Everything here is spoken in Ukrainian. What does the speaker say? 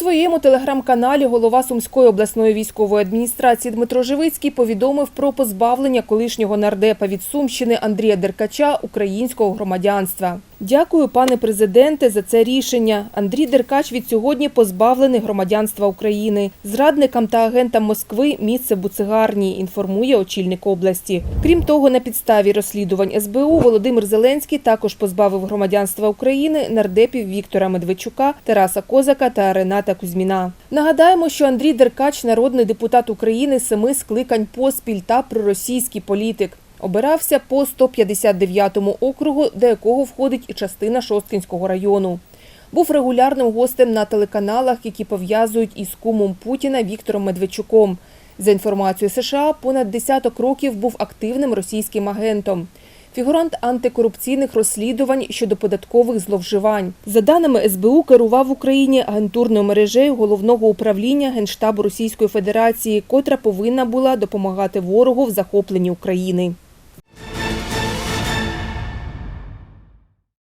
своєму телеграм-каналі голова Сумської обласної військової адміністрації Дмитро Живицький повідомив про позбавлення колишнього нардепа від Сумщини Андрія Деркача українського громадянства. Дякую, пане президенте, за це рішення. Андрій Деркач від сьогодні позбавлений громадянства України. Зрадникам та агентам Москви місце в буцегарні, інформує очільник області. Крім того, на підставі розслідувань СБУ Володимир Зеленський також позбавив громадянства України нардепів Віктора Медведчука, Тараса Козака та Рената Кузьміна. Нагадаємо, що Андрій Деркач народний депутат України семи скликань поспіль та проросійський політик. Обирався по 159-му округу, до якого входить і частина Шосткінського району. Був регулярним гостем на телеканалах, які пов'язують із кумом Путіна Віктором Медведчуком. За інформацією США, понад десяток років був активним російським агентом. Фігурант антикорупційних розслідувань щодо податкових зловживань. За даними СБУ, керував в Україні агентурною мережею головного управління Генштабу Російської Федерації, котра повинна була допомагати ворогу в захопленні України.